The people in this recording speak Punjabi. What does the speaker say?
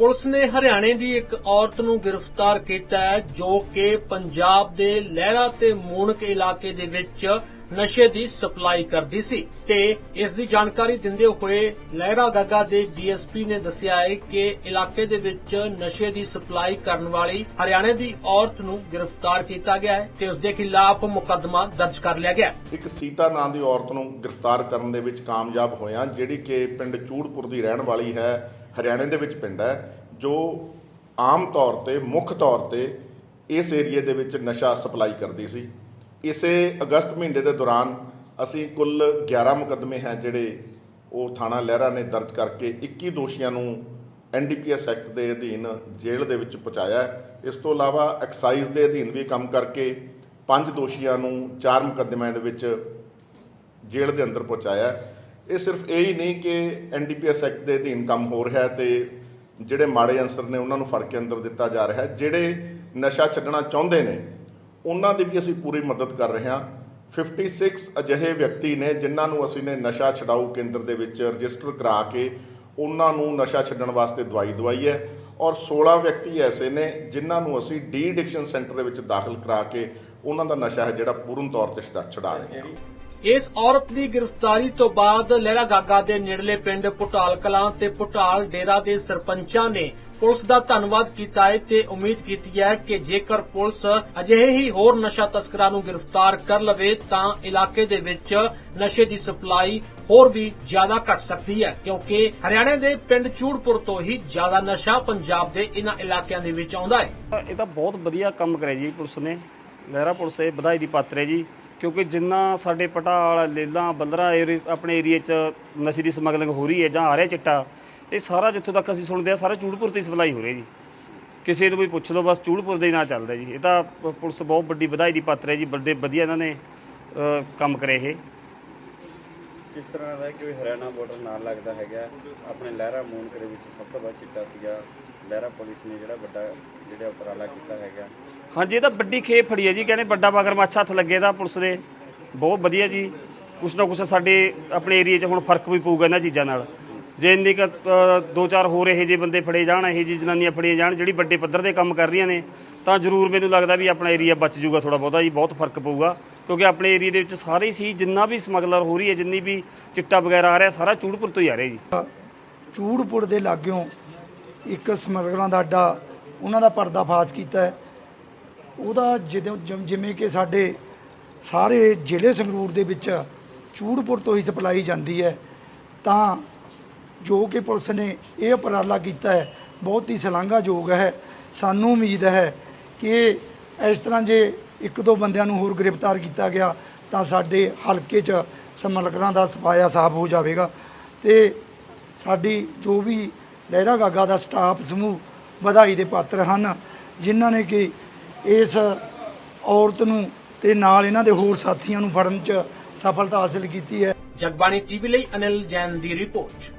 ਪੁਲਿਸ ਨੇ ਹਰਿਆਣੇ ਦੀ ਇੱਕ ਔਰਤ ਨੂੰ ਗ੍ਰਿਫਤਾਰ ਕੀਤਾ ਹੈ, ਜੋ ਕਿ ਪੰਜਾਬ ਦੇ ਲਹਿਰਾ ਤੇ ਮੂਣਕ ਇਲਾਕੇ ਦੇ ਵਿੱਚ ਨਸ਼ੇ ਦੀ ਸਪਲਾਈ ਕਰਦੀ ਸੀ। ਤੇ ਇਸ ਦੀ ਜਾਣਕਾਰੀ ਦਿੰਦੇ ਹੋਏ ਲਹਿਰਾ ਗੱਗਾ ਦੇ ਡੀਐਸਪੀ ਨੇ ਦੱਸਿਆ ਹੈ ਕਿ ਇਲਾਕੇ ਦੇ ਵਿੱਚ ਨਸ਼ੇ ਦੀ ਸਪਲਾਈ ਕਰਨ ਵਾਲੀ ਹਰਿਆਣੇ ਦੀ ਔਰਤ ਨੂੰ ਗ੍ਰਿਫਤਾਰ ਕੀਤਾ ਗਿਆ ਹੈ ਤੇ ਉਸ ਦੇ ਖਿਲਾਫ ਮੁਕੱਦਮਾ ਦਰਜ ਕਰ ਲਿਆ ਗਿਆ ਹੈ। ਇੱਕ ਸੀਤਾ ਨਾਂ ਦੀ ਔਰਤ ਨੂੰ ਗ੍ਰਿਫਤਾਰ ਕਰਨ ਦੇ ਵਿੱਚ ਕਾਮਯਾਬ ਹੋਇਆ, ਜਿਹੜੀ ਕਿ ਪਿੰਡ ਚੂੜਪੁਰ ਦੀ ਰਹਿਣ ਵਾਲੀ ਹੈ। ਹਰਿਆਣੇ ਦੇ ਵਿੱਚ ਪਿੰਡ ਹੈ, ਜੋ ਆਮ ਤੌਰ ਤੇ, ਮੁੱਖ ਤੌਰ ਤੇ ਇਸ ਏਰੀਏ ਦੇ ਵਿੱਚ ਨਸ਼ਾ ਸਪਲਾਈ ਕਰਦੀ ਸੀ। ਇਸੇ ਅਗਸਤ ਮਹੀਨੇ ਦੇ ਦੌਰਾਨ ਅਸੀਂ ਕੁੱਲ 11 ਮੁਕੱਦਮੇ ਹੈ ਜਿਹੜੇ ਉਹ ਥਾਣਾ ਲਹਿਰਾ ਨੇ ਦਰਜ ਕਰਕੇ 21 ਦੋਸ਼ੀਆਂ ਨੂੰ ਐਨਡੀਪੀਐਸ ਐਕਟ ਦੇ ਅਧੀਨ ਜੇਲ੍ਹ ਦੇ ਵਿੱਚ ਪਹੁੰਚਾਇਆ ਇਸ ਤੋਂ ਇਲਾਵਾ ਐਕਸਾਈਜ਼ ਦੇ ਅਧੀਨ ਵੀ ਕੰਮ ਕਰਕੇ ਪੰਜ ਦੋਸ਼ੀਆਂ ਨੂੰ ਚਾਰ ਮੁਕੱਦਮਿਆਂ ਦੇ ਵਿੱਚ ਜੇਲ੍ਹ ਦੇ ਅੰਦਰ ਪਹੁੰਚਾਇਆ ਇਹ ਸਿਰਫ ਇਹ ਹੀ ਨਹੀਂ ਕਿ ਐਨਡੀਪੀਐਸ ਐਕਟ ਦੇ ਅਧੀਨ ਕੰਮ ਹੋ ਰਿਹਾ ਹੈ ਤੇ ਜਿਹੜੇ ਮਾੜੇ ਅਨਸਰ ਨੇ ਉਹਨਾਂ ਨੂੰ ਫੜ ਕੇ ਅੰਦਰ ਦਿੱਤਾ ਜਾ ਰਿਹਾ ਹੈ, ਜਿਹੜੇ ਨਸ਼ਾ ਛੱਡਣਾ ਚਾਹੁੰਦੇ ਨੇ, ਉਹਨਾਂ ਦੀ ਵੀ ਅਸੀਂ ਪੂਰੀ ਮਦਦ ਕਰ ਰਹੇ ਹਾਂ। 56 ਅਜਿਹੇ ਵਿਅਕਤੀ ਨੇ ਜਿਨ੍ਹਾਂ ਨੂੰ ਅਸੀਂ ਨੇ ਨਸ਼ਾ ਛਡਾਊ ਕੇਂਦਰ ਦੇ ਵਿੱਚ ਰਜਿਸਟਰ ਕਰਾ ਕੇ ਉਹਨਾਂ ਨੂੰ ਨਸ਼ਾ ਛੱਡਣ ਵਾਸਤੇ ਦਵਾਈ ਦਵਾਈ ਹੈ ਔਰ 16 ਵਿਅਕਤੀ ਐਸੇ ਨੇ ਜਿਨ੍ਹਾਂ ਨੂੰ ਅਸੀਂ ਡੀ ਐਡਿਕਸ਼ਨ ਸੈਂਟਰ ਦੇ ਵਿੱਚ ਦਾਖਲ ਕਰਾ ਕੇ ਉਹਨਾਂ ਦਾ ਨਸ਼ਾ ਹੈ ਜਿਹੜਾ ਪੂਰਨ ਤੌਰ ਤੇ ਛਡਾ ਛਡਾ ਰਹੇ ਹਾਂ। ਇਸ ਔਰਤ ਦੀ ਗ੍ਰਿਫਤਾਰੀ ਤੋਂ ਬਾਅਦ ਲਹਿਰਾ ਗਾਗਾ ਦੇ ਨੇੜਲੇ ਪਿੰਡ ਪੁਟਾਲ ਕਲਾਂ ਤੇ ਪੁਟਾਲ ਡੇਰਾ ਦੇ ਸਰਪੰਚਾਂ ਨੇ ਪੁਲਿਸ ਦਾ ਧੰਨਵਾਦ ਕੀਤਾ ਹੈ ਤੇ ਉਮੀਦ ਕੀਤੀ ਹੈ ਕਿ ਜੇਕਰ ਪੁਲਿਸ ਅਜਿਹੇ ਹੀ ਹੋਰ ਨਸ਼ਾ ਤਸਕਰਾਂ ਨੂੰ ਗ੍ਰਿਫਤਾਰ ਕਰ ਲਵੇ ਤਾਂ ਇਲਾਕੇ ਦੇ ਵਿੱਚ ਨਸ਼ੇ ਦੀ ਸਪਲਾਈ ਹੋਰ ਵੀ ਜ਼ਿਆਦਾ ਘਟ ਸਕਦੀ ਹੈ, ਕਿਉਂਕਿ ਹਰਿਆਣੇ ਦੇ ਪਿੰਡ ਚੂੜਪੁਰ ਤੋਂ ਹੀ ਜ਼ਿਆਦਾ ਨਸ਼ਾ ਪੰਜਾਬ ਦੇ ਇਹਨਾਂ ਇਲਾਕਿਆਂ ਦੇ ਵਿੱਚ ਆਉਂਦਾ ਹੈ। ਇਹ ਤਾਂ ਬਹੁਤ ਵਧੀਆ ਕੰਮ ਕਰਿਆ ਜੀ ਪੁਲਿਸ ਨੇ। ਲਹਿਰਾ ਪੁਲਿਸ ਇਹ ਵਧਾਈ ਦੀ ਪਾਤਰ ਹੈ ਜੀ। ਕਿਉਂਕਿ ਜਿੰਨਾ ਸਾਡੇ ਪਟਾਲ ਲੇਲਾਂ ਬੱਲਰਾ ਏਰੀ ਆਪਣੇ ਏਰੀਏ 'ਚ ਨਸ਼ੇ ਦੀ ਸਮਗਲਿੰਗ ਹੋ ਰਹੀ ਹੈ ਜਾਂ ਆ ਰਿਹਾ ਚਿੱਟਾ ਇਹ ਸਾਰਾ ਜਿੱਥੋਂ ਤੱਕ ਅਸੀਂ ਸੁਣਦੇ ਆ ਸਾਰਾ ਚੂੜਪੁਰ ਤੋਂ ਹੀ ਸਪਲਾਈ ਹੋ ਰਿਹਾ ਜੀ। ਕਿਸੇ ਨੂੰ ਵੀ ਪੁੱਛ ਲਓ ਬਸ ਚੂੜਪੁਰ ਦੇ ਹੀ ਨਾਂ ਚੱਲਦਾ ਜੀ। ਇਹ ਤਾਂ ਪ- ਪੁਲਿਸ ਬਹੁਤ ਵੱਡੀ ਵਧਾਈ ਦੀ ਪਾਤਰ ਹੈ ਜੀ ਵੱਡੇ ਵਧੀਆ ਇਹਨਾਂ ਨੇ ਅ, ਕੰਮ ਕਰੇ ਇਹ। ਕਿਸ ਤਰ੍ਹਾਂ ਦਾ ਹੈ ਕਿ ਹਰਿਆਣਾ ਬਾਰਡਰ ਨਾਲ ਲੱਗਦਾ ਹੈਗਾ? ਆਪਣੇ ਲਹਿਰਾ ਮੂਨਕ ਵਿੱਚ ਸਭ ਤੋਂ ਵੱਧ ਚਿੱਟਾ ਸੀਗਾ। ਲਹਿਰਾ ਪੁਲਿਸ ਨੇ ਜਿਹੜਾ ਵੱਡਾ ਜਿਹੜਾ ਉਪਰਾਲਾ ਕੀਤਾ ਹੈਗਾ। ਹਾਂਜੀ, ਇਹ ਤਾਂ ਵੱਡੀ ਖੇਪ ਫੜੀ ਹੈ ਜੀ। ਕਹਿੰਦੇ ਵੱਡਾ ਮਗਰਮੱਛ ਹੱਥ ਲੱਗੇ ਦਾ ਪੁਲਿਸ ਦੇ। ਬਹੁਤ ਵਧੀਆ ਜੀ। ਕੁਛ ਨਾ ਕੁਛ ਸਾਡੇ ਆਪਣੇ ਏਰੀਏ 'ਚ ਹੁਣ ਫ਼ਰਕ ਵੀ ਪਊਗਾ ਇਹਨਾਂ ਚੀਜ਼ਾਂ ਨਾਲ। ਜੇ ਇੰਨੀ ਕੁ ਦੋ ਚਾਰ ਹੋਰ ਇਹੋ ਜਿਹੇ ਬੰਦੇ ਫੜੇ ਜਾਣ, ਇਹੋ ਜਿਹੀ ਜਨਾਨੀਆਂ ਫੜੀਆਂ ਜਾਣ, ਜਿਹੜੀ ਵੱਡੇ ਪੱਧਰ ਤੇ ਕੰਮ ਕਰ ਰਹੀਆਂ ਨੇ, ਤਾਂ ਜ਼ਰੂਰ ਮੈਨੂੰ ਲੱਗਦਾ ਵੀ ਆਪਣਾ ਏਰੀਆ ਬਚ ਜਾਊਗਾ ਥੋੜਾ ਬਹੁਤਾ ਜੀ, ਬਹੁਤ ਫ਼ਰਕ ਪਊਗਾ। ਕਿਉਂਕਿ ਆਪਣੇ ਏਰੀਏ ਦੇ ਵਿੱਚ ਸਾਰੇ ਸੀ, ਜਿੰਨਾ ਵੀ ਸਮਗਲਰ ਹੋ ਰਹੀ ਹੈ, ਜਿੰਨੀ ਵੀ ਚਿੱਟਾ ਵਗੈਰਾ ਆ ਰਿਹਾ, ਸਾਰਾ ਚੂੜਪੁਰ ਤੋਂ ਹੀ ਆ ਰਿਹਾ ਜੀ। ਚੂੜਪੁਰ ਦੇ ਲਾਗਿਓਂ ਇੱਕ ਸਮਗਲਰਾਂ ਦਾ ਅੱਡਾ, ਉਹਨਾਂ ਦਾ ਪਰਦਾਫਾਸ਼ ਕੀਤਾ ਹੈ। ਉਹਦਾ ਜਦੋਂ ਜਿਵੇਂ ਕਿ ਸਾਡੇ ਸਾਰੇ ਜ਼ਿਲ੍ਹੇ ਸੰਗਰੂਰ ਦੇ ਵਿੱਚ ਚੂੜਪੁਰ ਤੋਂ ਹੀ ਸਪਲਾਈ ਜਾਂਦੀ ਹੈ, ਤਾਂ ਜੋ ਕਿ ਪੁਲਿਸ ਨੇ ਇਹ ਉਪਰਾਲਾ ਕੀਤਾ ਹੈ, ਬਹੁਤ ਹੀ ਸ਼ਲਾਘਾਯੋਗ ਹੈ। ਸਾਨੂੰ ਉਮੀਦ ਹੈ ਕਿ ਇਸ ਤਰ੍ਹਾਂ ਜੇ ਇੱਕ ਦੋ ਬੰਦਿਆਂ ਨੂੰ ਹੋਰ ਗ੍ਰਿਫਤਾਰ ਕੀਤਾ ਗਿਆ, ਤਾਂ ਸਾਡੇ ਹਲਕੇ 'ਚ ਸਮਗਲਰਾਂ ਦਾ ਸਫਾਇਆ ਸਾਫ਼ ਹੋ ਜਾਵੇਗਾ ਤੇ ਸਾਡੀ ਜੋ ਵੀ ਲਹਿਰਾ ਗਾਗਾ ਦਾ ਸਟਾਫ ਸਮੂਹ ਵਧਾਈ ਦੇ ਪਾਤਰ ਹਨ, ਜਿਨ੍ਹਾਂ ਨੇ ਕਿ ਇਸ ਔਰਤ ਨੂੰ ਤੇ ਨਾਲ ਇਹਨਾਂ ਦੇ ਹੋਰ ਸਾਥੀਆਂ ਨੂੰ ਫੜਨ 'ਚ ਸਫਲਤਾ ਹਾਸਲ ਕੀਤੀ ਹੈ। ਜਗਬਾਣੀ ਟੀਵੀ ਲਈ ਅਨਿਲ ਜੈਨ ਦੀ ਰਿਪੋਰਟ।